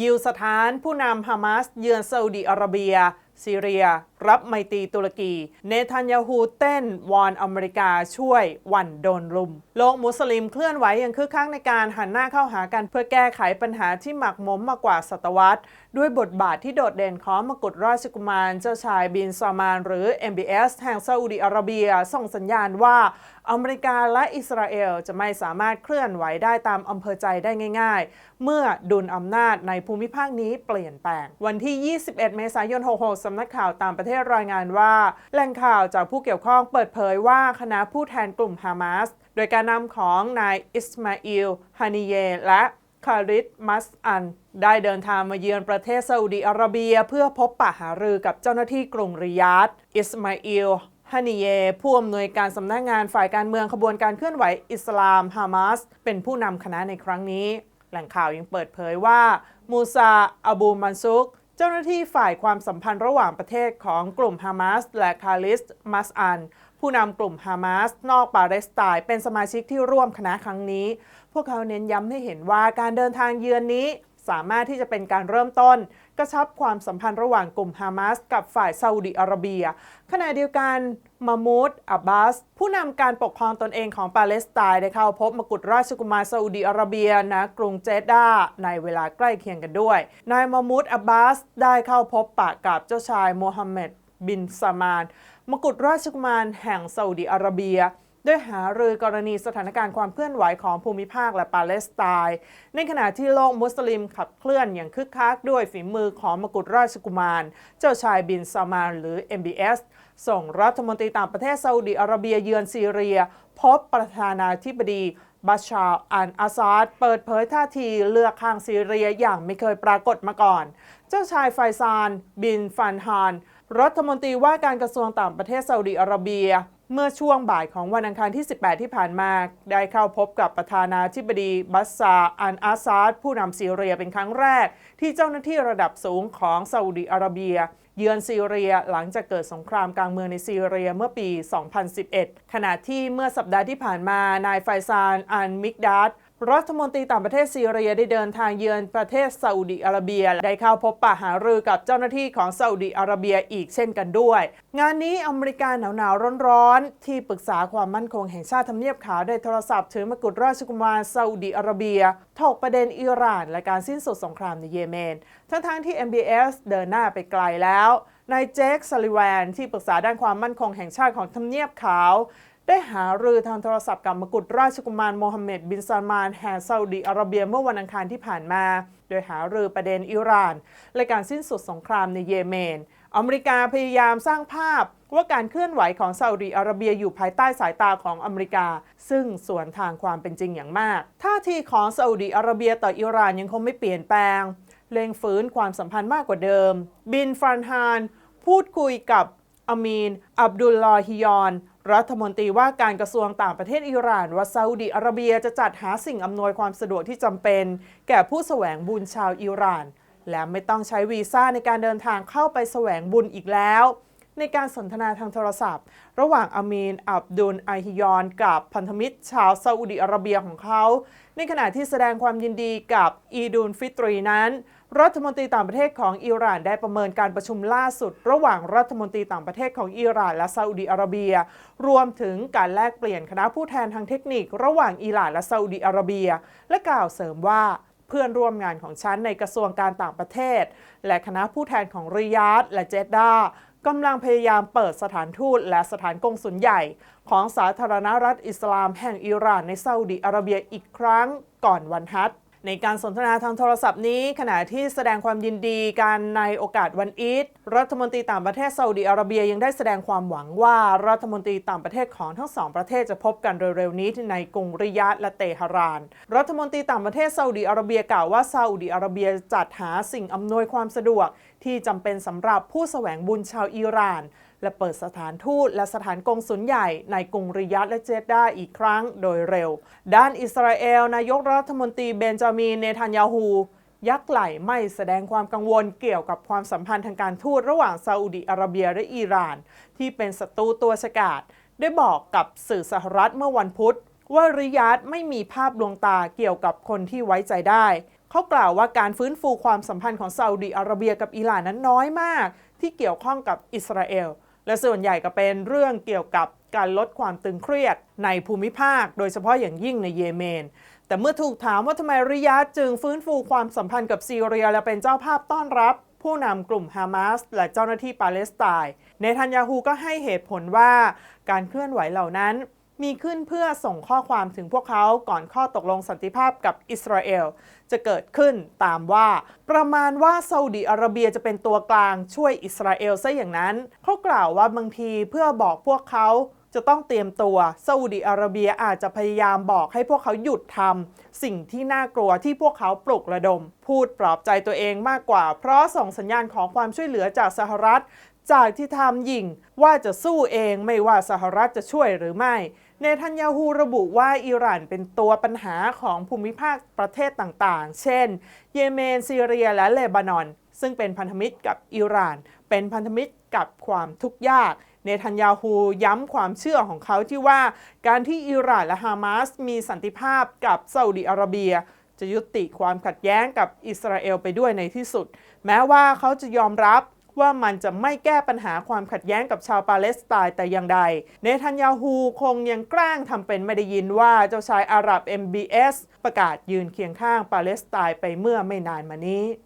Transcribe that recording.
ยิวสถานผู้นำฮามาสเยือนซาอุดีอาระเบีย ซีเรีย รับไมตรีตุรกี เนทันยาฮูเต้นวอนอเมริกาช่วยวันโดนรุม โลกมุสลิมเคลื่อนไหวอย่างคึกคักในการหันหน้าเข้าหากันเพื่อแก้ไขปัญหาที่หมักหมมมากว่าศตวรรษ ด้วยบทบาทที่โดดเด่นของมกุฎราชกุมาร เจ้าชายบินซามาน หรือ MBS แห่งซาอุดิอาระเบีย ส่งสัญญาณว่าอเมริกาและอิสราเอลจะไม่สามารถเคลื่อนไหวได้ตามอำเภอใจได้ง่าย ๆ เมื่อดุลอำนาจในภูมิภาคนี้เปลี่ยนแปลง วันที่ 21 เมษายน 66สำนักข่าวต่างประเทศรายงานว่า แหล่งข่าวจากผู้เกี่ยวข้องเปิดเผยว่าคณะผู้แทนกลุ่มฮามาสโดยการนำของนายอิสมาอิลฮานิเยและคาริดมัสอัน ได้เดินทางมาเยือนประเทศซาอุดิอาระเบีย เพื่อพบปะหารือกับเจ้าหน้าที่กรุงริยาดอิสมาอิลฮานิเยผู้อำนวยการสำนักงานฝ่ายการเมืองขบวนการเคลื่อนไหวอิสลามฮามาสเป็นผู้นำคณะในครั้งนี้ แหล่งข่าวยังเปิดเผยว่า มูซา อบูมันซุก เจ้าหน้าที่ฝ่ายความสัมพันธ์ระหว่างประเทศของกลุ่มฮามาสและคาลิสมัสอัน ผู้นำกลุ่มฮามาสนอกปาเลสไตน์เป็นสมาชิกที่ร่วมคณะครั้งนี้ พวกเขาเน้นย้ำให้เห็นว่าการเดินทางเยือนนี้ สามารถที่จะเป็นการเริ่มต้น กระชับความสัมพันธ์ระหว่างกลุ่มฮามาสกับฝ่ายซาอุดิอาระเบีย ขณะเดียวกันมามูดอับบาส ผู้นำการปกครองตนเองของปาเลสไตน์ได้เข้าพบมกุฎราชกุมารซาอุดิอาระเบียณกรุงเจด้าในเวลาใกล้เคียงกันด้วย นายมามูดอับบาส ได้เข้าพบปะกับเจ้าชายโมฮัมเหม็ดบินซามาน มกุฎราชกุมารแห่งซาอุดิอาระเบีย ด้วยหารือกรณีสถานการณ์ความเคลื่อนไหวของภูมิภาคและปาเลสไตน์ในขณะที่โลกมุสลิมขับเคลื่อนอย่างคึกคักด้วยฝีมือของมกุฎราชกุมาร เจ้าชายบินซามานหรือ MBS ส่งรัฐมนตรีต่างประเทศซาอุดิอาระเบียเยือนซีเรีย พบประธานาธิบดีบาชาร์อันอาซาดเปิดเผยท่าทีเลือกข้างซีเรียอย่างไม่เคยปรากฏมาก่อน เจ้าชายไฟซาน บินฟันฮาน รัฐมนตรีว่าการกระทรวงต่างประเทศซาอุดิอาระเบีย เมื่อช่วงบ่ายของวันอังคารที่ 18 ที่ผ่านมา ได้เข้าพบกับประธานาธิบดีบัสซาอันอาซาดผู้นำซีเรียเป็นครั้งแรก ที่เจ้าหน้าที่ระดับสูงของซาอุดีอาระเบีย เยือนซีเรียหลังจากเกิดสงครามกลางเมืองในซีเรียเมื่อปี 2011 ขณะที่เมื่อสัปดาห์ที่ผ่านมานายไฟซานอันมิกดัต รัฐมนตรีต่างประเทศซีเรียได้เดินทางเยือนประเทศซาอุดิอาระเบีย ได้เข้าพบปะหารือกับเจ้าหน้าที่ของซาอุดิอาระเบียอีกเช่นกันด้วย งานนี้อเมริกาหนาวๆร้อนๆ ที่ปรึกษาความมั่นคงแห่งชาติทำเนียบขาวได้โทรศัพท์ถึงมกุฎราชกุมารซาอุดิอาระเบีย ถกประเด็นอิหร่านและการสิ้นสุดสงครามในเยเมน ทั้งๆที่ MBS เดินหน้าไปไกลแล้วนายเจคซัลลิแวนที่ปรึกษาด้านความมั่นคงแห่งชาติของทำเนียบขาว ได้หารือทางโทรศัพท์กับมกุฎราชกุมารโมฮัมเหม็ดบินซาลมานแห่งซาอุดิอาระเบียเมื่อวันอังคารที่ผ่านมา โดยหารือประเด็นอิหร่าน และการสิ้นสุดสงครามในเยเมน อเมริกาพยายามสร้างภาพว่าการเคลื่อนไหวของซาอุดิอาระเบียอยู่ภายใต้สายตาของอเมริกา ซึ่งสวนทางความเป็นจริงอย่างมาก ท่าทีของซาอุดิอาระเบียต่ออิหร่านยังคงไม่เปลี่ยนแปลงเล็งฝืนความสัมพันธ์มากกว่าเดิม บินฟันฮาน พูดคุยกับอามีน อับดุลลอฮิยอน รัฐมนตรีว่าการกระทรวงต่างประเทศอิหร่านว่าซาอุดิอาระเบียจะจัดหาสิ่งอำนวยความสะดวกที่จำเป็น แก่ผู้แสวงบุญชาวอิหร่าน และไม่ต้องใช้วีซ่าในการเดินทางเข้าไปแสวงบุญอีกแล้ว ในการสนทนาทางโทรศัพท์ ระหว่างอามีน อับดุลไอฮิยอน กับพันธมิตรชาวซาอุดิอาระเบียของเขา ในขณะที่แสดงความยินดีกับอีดุลฟิตรีนั้น รัฐมนตรีต่างประเทศของอิหร่านได้ประเมินการประชุมล่าสุด ระหว่างรัฐมนตรีต่างประเทศของอิหร่านและซาอุดิอาระเบีย รวมถึงการแลกเปลี่ยนคณะผู้แทนทางเทคนิค ระหว่างอิหร่านและซาอุดิอาระเบีย และกล่าวเสริมว่าเพื่อนร่วมงานของฉันในกระทรวงการต่างประเทศ และคณะผู้แทนของริยาดและเจดดากำลังพยายามเปิดสถานทูตและสถานกงสุลใหญ่ ของสาธารณรัฐอิสลามแห่งอิหร่านในซาอุดิอาระเบียอีกครั้งก่อนวันฮัจญ์ ในการสนทนาทางโทรศัพท์นี้ ขณะที่แสดงความยินดีกันในโอกาสวันอีดรัฐมนตรีต่างประเทศซาอุดิอาระเบียยังได้แสดงความหวังว่ารัฐมนตรีต่างประเทศของทั้งสองประเทศจะพบกันเร็วๆนี้ในกรุงริยาดและเตหะราน รัฐมนตรีต่างประเทศซาอุดิอาระเบียกล่าวว่าซาอุดิอาระเบียจัดหาสิ่งอำนวยความสะดวก ที่จำเป็นสำหรับผู้แสวงบุญชาวอิหร่าน และเปิดสถานทูตและสถานกงสุลใหญ่ในกรุงริยาดและเจดดาอีกครั้งโดยเร็ว ด้านอิสราเอล นายกรัฐมนตรีเบนจามีนเนทันยาฮูยักไหลไม่แสดงความกังวลเกี่ยวกับความสัมพันธ์ทางการทูตระหว่างซาอุดิอาระเบียและอิหร่าน ที่เป็นศัตรูตัวฉกาจได้บอกกับสื่อสหรัฐเมื่อวันพุธ ว่าริยาดไม่มีภาพดวงตาเกี่ยวกับคนที่ไว้ใจได้ เขากล่าวว่าการฟื้นฟูความสัมพันธ์ของซาอุดีอาระเบียกับอิหร่านนั้นน้อยมาก ที่เกี่ยวข้องกับอิสราเอล และส่วนใหญ่ก็เป็นเรื่องเกี่ยวกับการลดความตึงเครียดในภูมิภาค โดยเฉพาะอย่างยิ่งในเยเมน แต่เมื่อถูกถามว่าทำไมริยาดจึงฟื้นฟูความสัมพันธ์กับซีเรีย และเป็นเจ้าภาพต้อนรับ ผู้นำกลุ่มฮามาสและเจ้าหน้าที่ปาเลสไตน์เนทันยาฮูก็ให้เหตุผลว่าการเคลื่อนไหวเหล่านั้น มีขึ้นเพื่อส่งข้อความถึงพวกเขาก่อนข้อตกลงสันติภาพกับอิสราเอล จะเกิดขึ้นตามว่า ประมาณว่าซาอุดีอาระเบียจะเป็นตัวกลางช่วยอิสราเอลซะอย่างนั้น เขากล่าวว่าบางทีเพื่อบอกพวกเขาจะต้องเตรียมตัวซาอุดีอาระเบียอาจจะพยายามบอกให้พวกเขาหยุดทำสิ่งที่น่ากลัวที่พวกเขาปลุกระดม พูดปลอบใจตัวเองมากกว่า เพราะส่งสัญญาณของความช่วยเหลือจากสหรัฐ จากที่ทำยิงว่าจะสู้เองไม่ว่าสหรัฐจะช่วยหรือไม่ เนทันยาฮูระบุว่าอิหร่านเป็นตัวปัญหาของภูมิภาคประเทศต่างๆ เช่น เยเมน ซีเรีย และเลบานอน ซึ่งเป็นพันธมิตรกับอิหร่าน เป็นพันธมิตรกับความทุกข์ยาก เนทันยาฮูย้ำความเชื่อของเขาที่ว่า การที่อิหร่านและฮามาสมีสันติภาพกับซาอุดิอาระเบีย จะยุติความขัดแย้งกับอิสราเอลไปด้วยในที่สุด แม้ว่าเขาจะยอมรับ ว่ามันจะไม่แก้ปัญหาความขัดแย้งกับชาวปาเลสไตน์แต่อย่างใด เนทันยาฮูคงยังกล้งทำเป็นไม่ได้ยินว่าเจ้าชายอาหรับ MBS ประกาศยืนเคียงข้างปาเลสไตน์ไปเมื่อไม่นานมานี้